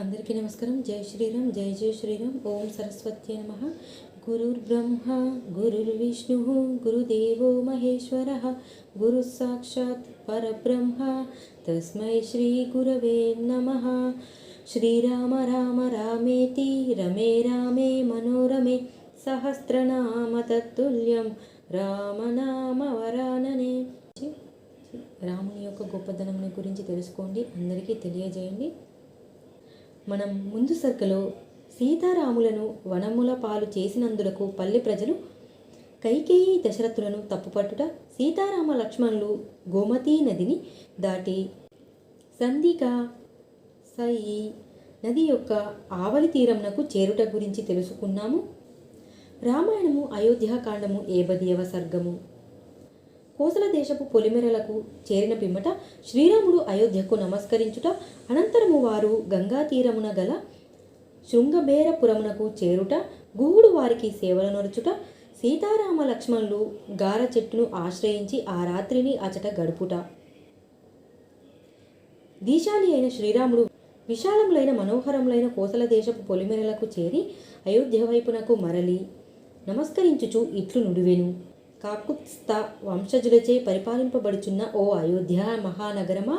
అందరికీ నమస్కారం. జై శ్రీరామ్ జై జై శ్రీరామ్. ఓం సరస్వతి నమ. గురుర్బ్రహ్మ గురుర్విష్ణు గురుదేవో మహేశ్వర. గురు సాక్షాత్ పరబ్రహ్మ. తస్మై శ్రీ గురవే నమ. శ్రీరామ రామ రామేతి రమే రామే మనోరమే. సహస్రనామ తత్తుల్యం రామనామ వరాననే. రాముని యొక్క గొప్పదనం గురించి తెలుసుకోండి. అందరికీ తెలియజేయండి. మనం ముందు సర్కలో సీతారాములను వనముల పాలు చేసినందులకు పల్లె ప్రజలు కైకేయి దశరథులను తప్పుపట్టుట సీతారామ లక్ష్మణులు గోమతీ నదిని దాటి సంధిక సయి నది యొక్క ఆవలి తీరంనకు చేరుట గురించి తెలుసుకున్నాము. రామాయణము అయోధ్యాకాండము ఏబదియవ సర్గము? కోసల దేశపు పొలిమెరలకు చేరిన పిమ్మట శ్రీరాముడు అయోధ్యకు నమస్కరించుట అనంతరము వారు గంగా తీరమున గల శృంగబేరపురమునకు చేరుట గూడు వారికి సేవలు నరుచుట సీతారామ లక్ష్మణులు గార చెట్టును ఆశ్రయించి ఆ రాత్రిని అచట గడుపుట. దీశాలి అయిన శ్రీరాముడు విశాలములైన మనోహరములైన కోసల దేశపు పొలిమెరలకు చేరి అయోధ్య వైపునకు మరలి నమస్కరించుచు ఇట్లు నుడివెను. కాకుత్స్థ వంశజులచే పరిపాలింపబడుచున్న ఓ అయోధ్య మహానగరమా?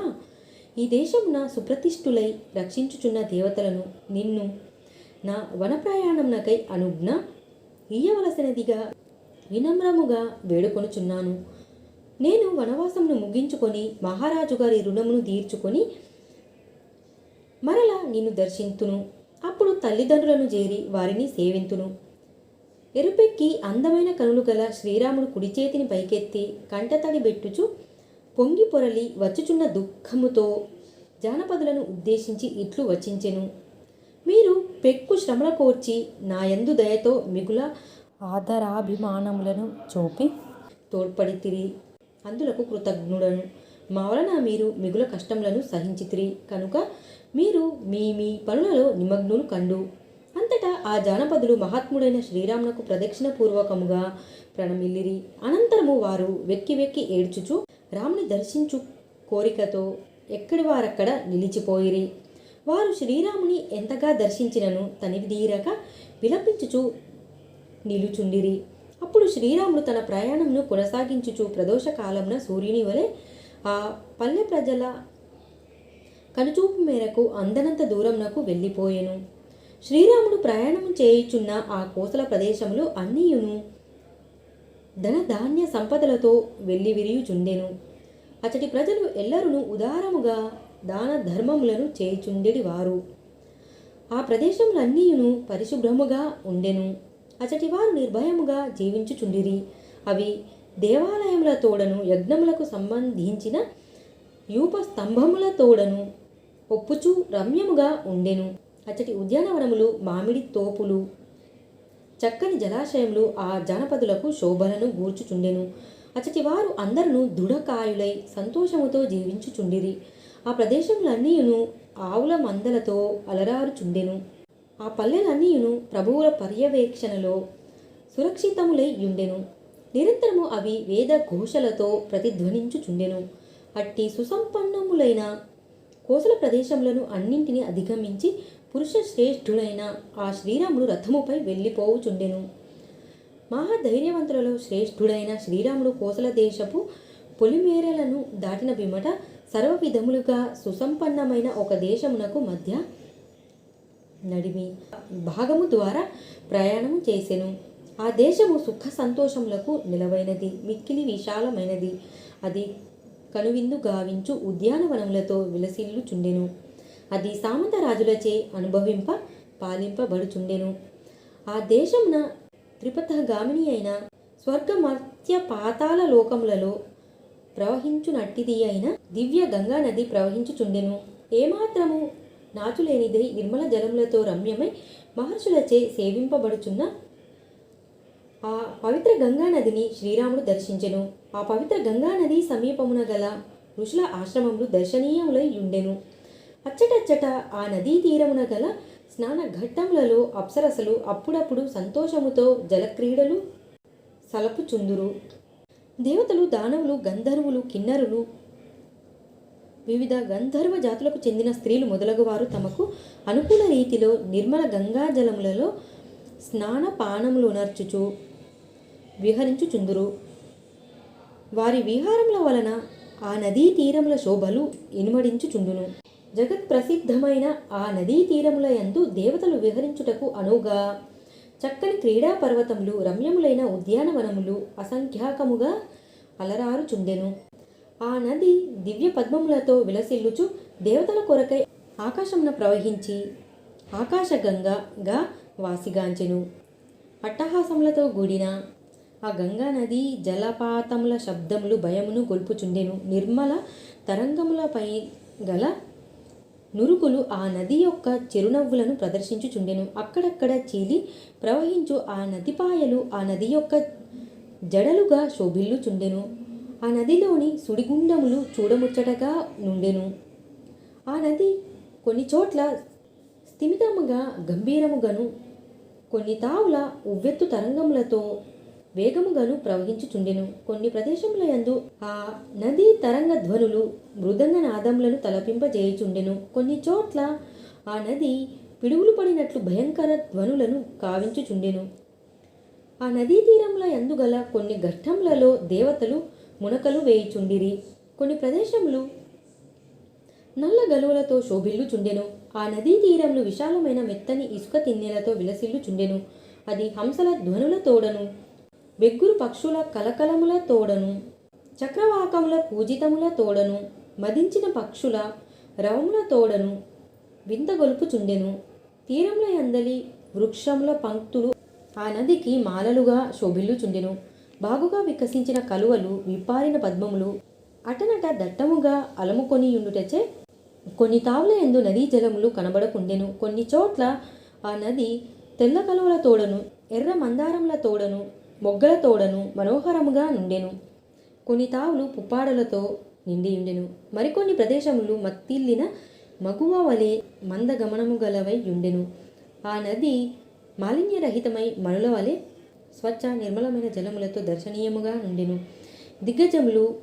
ఈ దేశమున సుప్రతిష్ఠులై రక్షించుచున్న దేవతలను నిన్ను నా వన ప్రయాణమునకై అనుజ్ఞ ఇయ్యవలసినదిగా వినమ్రముగా వేడుకొనుచున్నాను. నేను వనవాసమును ముగించుకొని మహారాజు గారి రుణమును తీర్చుకొని మరలా నిన్ను దర్శింతును. అప్పుడు తల్లిదండ్రులను చేరి వారిని సేవింతును. ఎరుపెక్కి అందమైన కనులు గల శ్రీరాముడు కుడి చేతిని పైకెత్తి కంటతడి బెట్టుచు పొంగి పొరలి వచ్చుచున్న దుఃఖముతో జానపదులను ఉద్దేశించి ఇట్లు వచించెను. మీరు పెక్కు శ్రమల కోర్చి నాయందు దయతో మిగుల ఆదరాభిమానములను చూపి తోడ్పడితిరి. అందులకు కృతజ్ఞుడను. మా వలన మీరు మిగుల కష్టములను సహించితిరి. కనుక మీరు మీ మీ పనులలో నిమగ్నులు కండు. అంతటా ఆ జానపదులు మహాత్ముడైన శ్రీరామునకు ప్రదక్షిణ పూర్వకముగా ప్రణమిల్లిరి. అనంతరము వారు వెక్కి వెక్కి ఏడ్చుచు రాముని దర్శించు కోరికతో ఎక్కడి వారక్కడ నిలిచిపోయిరి. వారు శ్రీరాముని ఎంతగా దర్శించినను తనివి విలపించుచు నిలుచుండిరి. అప్పుడు శ్రీరాముడు తన ప్రయాణంను కొనసాగించుచు ప్రదోష కాలమున సూర్యుని వలె ఆ పల్లె ప్రజల కనుచూపు మేరకు అందనంత దూరంనకు వెళ్ళిపోయెను. శ్రీరాముడు ప్రయాణము చేయుచున్న ఆ కోసల ప్రదేశములు అన్నీయును ధనధాన్య సంపదలతో వెళ్ళి విరియుచుండెను. అతడి ప్రజలు ఎల్లరును ఉదారముగా దాన ధర్మములను చేయుచుండెడి వారు. ఆ ప్రదేశములన్నీయును పరిశుభ్రముగా ఉండెను. అచటి వారు నిర్భయముగా జీవించుచుండిరి. అవి దేవాలయముల తోడను యజ్ఞములకు సంబంధించిన యూప స్తంభముల తోడను ఒప్పుచు రమ్యముగా ఉండెను. అచ్చటి ఉద్యానవనములు మామిడి తోపులు. చక్కని జలాశయములు ఆ జానపదులకు శోభలను గూర్చుచుండెను. అచ్చటి వారు అందరూ దృఢకాయులై సంతోషముతో జీవించుచుండిరి. ఆ ప్రదేశములన్నీయును ఆవుల మందలతో అలరారుచుండెను. ఆ పల్లెలన్నీయును ప్రభువుల పర్యవేక్షణలో సురక్షితములై యుండెను. నిరంతరము అవి వేద ఘోషలతో ప్రతిధ్వనించుచుండెను. అట్టి సుసంపన్నములైన కోసల ప్రదేశములను అన్నింటినీ అధిగమించి పురుష శ్రేష్ఠుడైన ఆ శ్రీరాముడు రథముపై వెళ్ళిపోవుచుండెను. మహాధైర్యవంతులలో శ్రేష్ఠుడైన శ్రీరాముడు కోసల దేశపు పొలిమేరలను దాటిన పిమ్మట సర్వ విధములుగా సుసంపన్నమైన ఒక దేశమునకు మధ్య నడిమి భాగము ద్వారా ప్రయాణము చేసెను. ఆ దేశము సుఖ సంతోషములకు నిలవైనది మిక్కిలి విశాలమైనది. అది కనువిందు గావించు ఉద్యానవనములతో విలసిల్లుచుండెను. అది సామంత రాజులచే అనుభవింప పాలింపబడుచుండెను. ఆ దేశమున త్రిపథగామిని అయిన స్వర్గమర్త్య పాతాల లోకములలో ప్రవహించునట్టిది అయిన దివ్య గంగా నది ప్రవహించుచుండెను. ఏమాత్రము నాచులేనిదై నిర్మల జలములతో రమ్యమై మహర్షులచే సేవింపబడుచున్న ఆ పవిత్ర గంగా నదిని శ్రీరాముడు దర్శించెను. ఆ పవిత్ర గంగా నది సమీపమున గల ఋషుల ఆశ్రమములు దర్శనీయములై ఉండెను అచ్చటచ్చట ఆ నదీ తీరమున గల స్నాన ఘట్టములలో అప్సరసలు అప్పుడప్పుడు సంతోషముతో జలక్రీడలు సలపుచుందురు. దేవతలు దానవులు గంధర్వులు కిన్నరులు వివిధ గంధర్వ జాతులకు చెందిన స్త్రీలు మొదలగువారు తమకు అనుకూల రీతిలో నిర్మల గంగా జలములలో స్నాన పానములు విహరించుచుందురు. వారి విహారముల వలన ఆ నదీ తీరముల శోభలు ఇనుమడించుచుండును జగత్ ప్రసిద్ధమైన ఆ నదీ తీరముల యందు దేవతలు విహరించుటకు అనువుగా చక్కని క్రీడా పర్వతములు రమ్యములైన ఉద్యానవనములు అసంఖ్యాకముగా అలరారుచుండెను. ఆ నది దివ్య పద్మములతో విలసిల్లుచు దేవతల కొరకై ఆకాశమున ప్రవహించి ఆకాశగంగగా వాసిగాంచెను. అట్టహాసములతో కూడిన ఆ గంగా నది జలపాతముల శబ్దములు భయమును గొల్పుచుండెను. నిర్మల తరంగములపై గల నురుకులు ఆ నది యొక్క చిరునవ్వులను ప్రదర్శించుచుండెను. అక్కడక్కడ చీలి ప్రవహించు ఆ నదిపాయలు ఆ నది యొక్క జడలుగా శోభిల్లుచుండెను. ఆ నదిలోని సుడిగుండములు చూడముచ్చటగా నుండెను. ఆ నది కొన్ని చోట్ల స్థిమితముగా గంభీరముగాను కొన్ని తావుల ఉవ్వెత్తు తరంగములతో వేగముగాను ప్రవహించుచుండెను. కొన్ని ప్రదేశముల యందు ఆ నదీ తరంగ ధ్వనులు మృదంగ నాదములను తలపింపజేయుచుండెను. కొన్ని చోట్ల ఆ నది పిడుగులు పడినట్లు భయంకర ధ్వనులను కావించుచుండెను. ఆ నదీ తీరముల ఎందుగల కొన్ని ఘట్టములలో దేవతలు మునకలు వేయుచుండిరి. కొన్ని ప్రదేశములు నల్ల గలువులతో శోభిల్లుచుండెను. ఆ నదీ తీరములు విశాలమైన మెత్తని ఇసుక తిన్నెలతో విలసిల్లుచుండెను. అది హంసల ధ్వనుల తోడను బెగ్గురు పక్షుల కలకలముల తోడను చక్రవాకముల పూజితముల తోడను మదించిన పక్షుల రవముల తోడను వింతగొలుపుచుండెను. తీరముల అందలి వృక్షముల పంక్తులు ఆ నదికి మాలలుగా శోభిల్లుచుండెను. బాగుగా వికసించిన కలువలు విప్పారిన పద్మములు అటనట దట్టముగా అలముకొనియుండుటచే కొన్ని తావుల యందు నదీ జలములు కనబడకుండెను. కొన్ని చోట్ల ఆ నది తెల్ల కలువల తోడను ఎర్ర మందారముల తోడను మొగ్గల తోడను మనోహరముగా నుండెను. కొన్ని తావులు పుప్పాడలతో నిండియుండెను. మరికొన్ని ప్రదేశములు మత్తిల్లిన మగువ వలె మందగమనము గలవై ఉండెను ఆ నది మాలిన్యరహితమై మనుల వలె స్వచ్ఛ నిర్మలమైన జలములతో దర్శనీయముగా నుండెను. దిగ్గజములు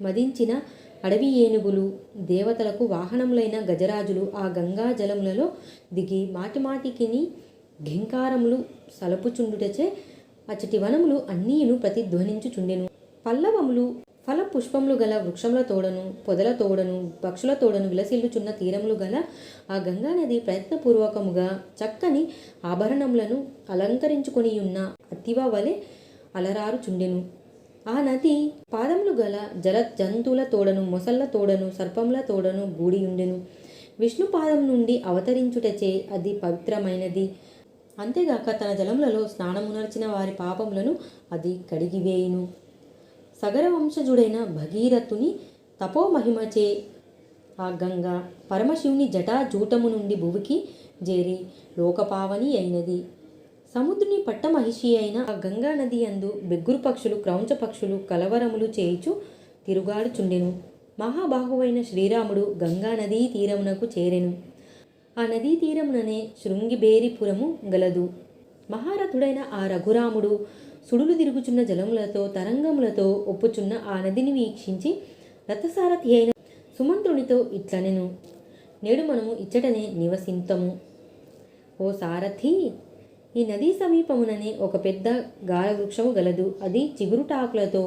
మదించిన అడవి ఏనుగులు దేవతలకు వాహనములైన గజరాజులు ఆ గంగా జలములలో దిగి మాటిమాటికిని ఘింకారములు సలపుచుండుటచే అచ్చటి వనములు అన్నీయును ప్రతిధ్వనించుచుండెను. పల్లవములు ఫల పుష్పములు గల వృక్షముల తోడను పొదల తోడను పక్షుల తోడను విలసిల్లుచున్న తీరములు గల ఆ గంగా నది ప్రయత్నపూర్వకముగా చక్కని ఆభరణములను అలంకరించుకొని ఉన్న అతివ వలె అలరారుచుండెను. ఆ నది పాదములు గల జల జంతువుల తోడను మొసళ్ళ తోడను సర్పముల తోడను గూడియుండెను విష్ణు పాదం నుండి అవతరించుటచే అది పవిత్రమైనది. అంతేగాక తన జలములలో స్నానమునర్చిన వారి పాపములను అది కడిగివేయును. సగర వంశజుడైన భగీరథుని తపోమహిమచే ఆ గంగ పరమశివుని జటాజూటము నుండి భువికి చేరి లోకపావని అయినది. సముద్రుని పట్టమహిషి అయిన ఆ గంగా నది అందు బెగ్గురు పక్షులు క్రౌంచ పక్షులు కలవరములు చేయుచు తిరుగాడుచుండెను. మహాబాహువైన శ్రీరాముడు గంగా నదీ తీరమునకు చేరెను. ఆ నదీ తీరముననే శృంగిబేరిపురము గలదు. మహారథుడైన ఆ రఘురాముడు సుడులు తిరుగుచున్న జలములతో తరంగములతో ఒప్పుచున్న ఆ నదిని వీక్షించి రథసారథి అయిన సుమంత్రునితో ఇట్లనెను. నేడు మనము ఇచ్చటనే నివసింతము. ఓ సారథి ఈ నదీ సమీపముననే ఒక పెద్ద గాలవృక్షము గలదు. అది చిగురుటాకులతో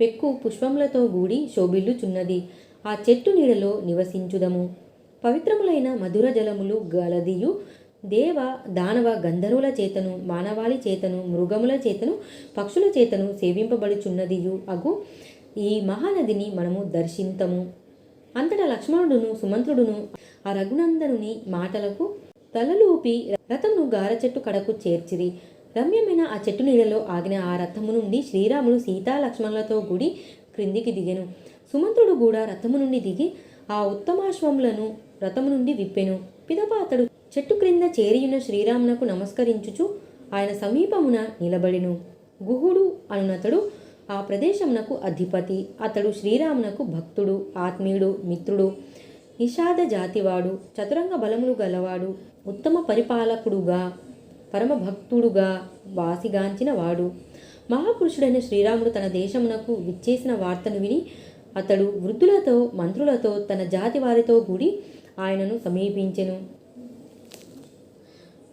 పెక్కు పుష్పములతో గూడి శోభిల్లుచున్నది. ఆ చెట్టు నీడలో నివసించుదము. పవిత్రములైన మధుర జలములు గలదియు. దేవ దానవ గంధర్వుల చేతను మానవాళి చేతను మృగముల చేతను పక్షుల చేతను సేవింపబడుచున్నదియు. అగు ఈ మహానదిని మనము దర్శింతము. అంతటా లక్ష్మణుడును సుమంత్రుడును ఆ రఘునందనుని మాటలకు తలలూపి రథమును గార చెట్టు కడకు చేర్చిరి. రమ్యమైన ఆ చెట్టు నీడలో ఆగిన ఆ రథము నుండి శ్రీరాముడు సీతా లక్ష్మణులతో గుడి క్రిందికి దిగెను. సుమంత్రుడు కూడా రథము నుండి దిగి ఆ ఉత్తమాశ్వములను రథము నుండి విప్పెను. పిదప అతడు చెట్టు క్రింద చేరియున్న శ్రీరామునకు నమస్కరించుచు ఆయన సమీపమున నిలబడెను. గుహుడు అనునతడు ఆ ప్రదేశమునకు అధిపతి. అతడు శ్రీరామునకు భక్తుడు ఆత్మీయుడు మిత్రుడు నిషాద జాతివాడు చతురంగ బలములు గలవాడు ఉత్తమ పరిపాలకుడుగా పరమభక్తుడుగా వాసిగాంచిన వాడు. మహాపురుషుడైన శ్రీరాముడు తన దేశమునకు విచ్చేసిన వార్తను విని అతడు వృద్ధులతో మంత్రులతో తన జాతి వారితో కూడి ఆయనను సమీపించెను.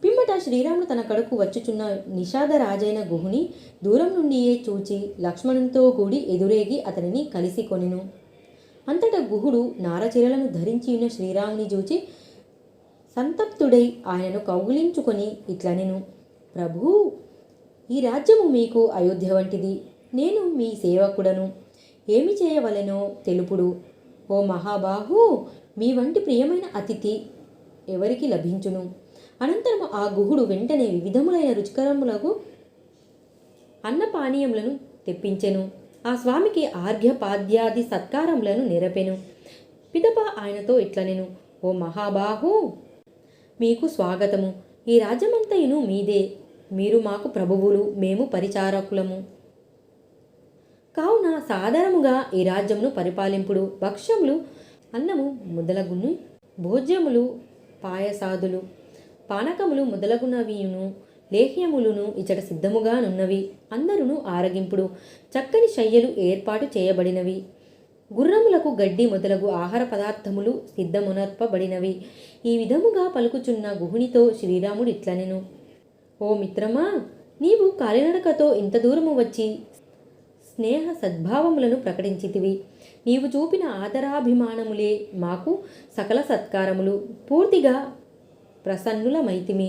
పిమ్మట శ్రీరాముడు తన కడుకు వచ్చుచున్న నిషాద రాజైన గుహుని దూరం నుండియే చూచి లక్ష్మణునితో కూడి ఎదురేగి అతనిని కలిసి కొనెను. అంతటా గుహుడు నారచీరలను ధరించి ఉన్న శ్రీరాముని చూచి సంతప్తుడై ఆయనను కౌగిలించుకొని ఇట్లనెను ప్రభూ ఈ రాజ్యము మీకు అయోధ్య వంటిది. నేను మీ సేవకుడను. ఏమి చేయవలెనో తెలుపుడు. ఓ మహాబాహు మీ వంటి ప్రియమైన అతిథి ఎవరికి లభించును? అనంతరం ఆ గుహుడు వెంటనే వివిధములైన రుచికరములకు అన్నపానీయములను తెప్పించెను. ఆ స్వామికి ఆర్ఘ్యపాద్యాది సత్కారములను నెరపెను. పిదప ఆయనతో ఇట్లనెను ఓ మహాబాహు మీకు స్వాగతము. ఈ రాజ్యమంతయును మీదే. మీరు మాకు ప్రభువులు మేము పరిచారకులము. కావున సాధారణముగా ఈ రాజ్యమును పరిపాలింపుడు. భక్ష్యములు అన్నము మొదలగును. భోజ్యములు పాయసాదులు. పానకములు మొదలగునవియును. లేహ్యములును ఇచ్చట సిద్ధముగా నున్నవి అందరును ఆరగింపుడు. చక్కని శయ్యలు ఏర్పాటు చేయబడినవి. గుర్రములకు గడ్డి మొదలగు ఆహార పదార్థములు సిద్ధమునర్పబడినవి. ఈ విధముగా పలుకుచున్న గుహునితో శ్రీరాముడు ఇట్లనెను. ఓ మిత్రమా! నీవు కాలినడకతో ఇంత దూరము వచ్చి స్నేహ సద్భావములను ప్రకటించితివి. నీవు చూపిన ఆదరాభిమానములే మాకు సకల సత్కారములు. పూర్తిగా ప్రసన్నులమైతిమి.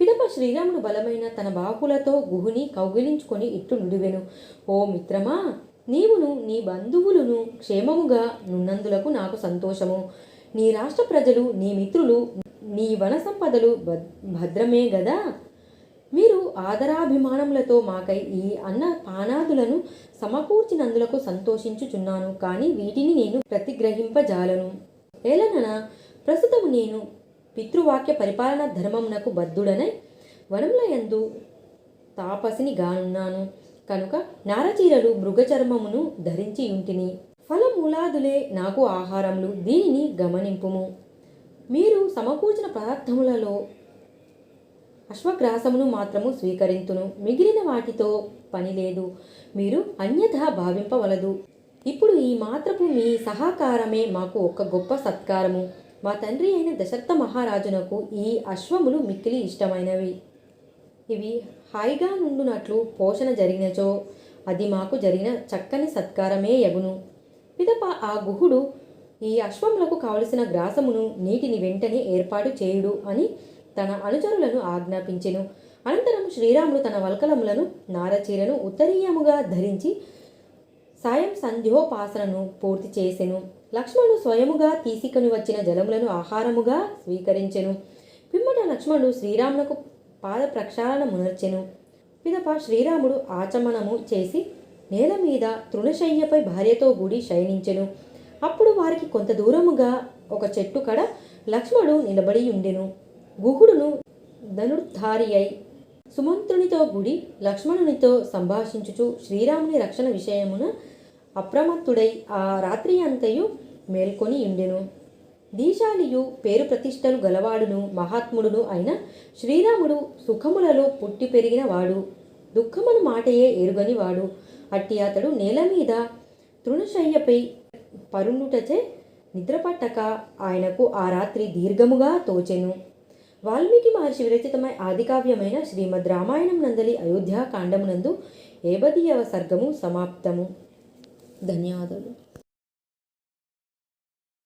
పిదప శ్రీరాముడు బలమైన తన బాహులతో గుహుని కౌగిలించుకొని ఇట్లు నుడివెను. ఓ మిత్రమా నీవును నీ బంధువులను క్షేమముగా నున్నందులకు నాకు సంతోషము. నీ రాష్ట్ర ప్రజలు నీ మిత్రులు నీ వన సంపదలు భద్రమే గదా. మీరు ఆదరాభిమానములతో మాకై ఈ అన్న పానాదులను సమకూర్చినందులకు సంతోషించుచున్నాను కానీ వీటిని నేను ప్రతిగ్రహింపజాలను. ఏలనన ప్రస్తుతం నేను పితృవాక్య పరిపాలన ధర్మమునకు బద్ధుడనై వనములయందు తాపసిని గానున్నాను. కనుక నారచీరలు మృగచర్మమును ధరించి ఉంటిని ఫలమూలాదులే నాకు ఆహారములు దీనిని గమనింపుము. మీరు సమకూర్చిన పదార్థములలో అశ్వగ్రాసమును మాత్రము స్వీకరింతును. మిగిలిన వాటితో పని లేదు. మీరు అన్యథా భావింపవలదు. ఇప్పుడు ఈ మాత్రపు మీ సహకారమే మాకు ఒక గొప్ప సత్కారము. మా తండ్రి అయిన దశరథ మహారాజునకు ఈ అశ్వములు మిక్కిలి ఇష్టమైనవి. ఇవి హాయిగా నుండునట్లు పోషణ జరిగినచో అది మాకు జరిగిన చక్కని సత్కారమే యగును. పిదప ఆ గుహుడు ఈ అశ్వములకు కావలసిన గ్రాసమును నీటిని వెంటనే ఏర్పాటు చేయుడు అని తన అనుచరులను ఆజ్ఞాపించెను. అనంతరం శ్రీరాముడు తన వల్కలములను నారచీరను ఉత్తరీయముగా ధరించి సాయం సంధ్యోపాసనను పూర్తి చేసెను. లక్ష్మణుడు స్వయముగా తీసుకొని వచ్చిన జలములను ఆహారముగా స్వీకరించెను. పిమ్మట లక్ష్మణుడు శ్రీరామునకు పాద ప్రక్షాళన మునర్చెను. పిదప శ్రీరాముడు ఆచమనము చేసి నేల మీద తృణశయ్యపై భార్యతో గుడి శయనించెను. అప్పుడు వారికి కొంత దూరముగా ఒక చెట్టు కడ లక్ష్మణుడు నిలబడి ఉండెను. గుహుడును ధనుర్ధారి అయి సుమంత్రునితో గుడి లక్ష్మణునితో సంభాషించుచు శ్రీరాముని రక్షణ విషయమున అప్రమత్తుడై ఆ రాత్రి అంతయు మేల్కొని ఉండెను దీశాలియు పేరు ప్రతిష్టలు గలవాడును మహాత్ముడును అయిన శ్రీరాముడు సుఖములలో పుట్టి పెరిగిన వాడు. దుఃఖమును మాటయే ఎరుగని వాడు. అట్టి అతడు నేల మీద తృణశయ్యపై పరుండుటచే నిద్రపట్టక ఆయనకు ఆ రాత్రి దీర్ఘముగా తోచెను. వాల్మీకి మహర్షి విరచితమై ఆదికావ్యమైన శ్రీమద్ రామాయణం నందలి అయోధ్యాకాండమునందు ఏబదియవ సర్గము సమాప్తము. ధన్యవాదాలు.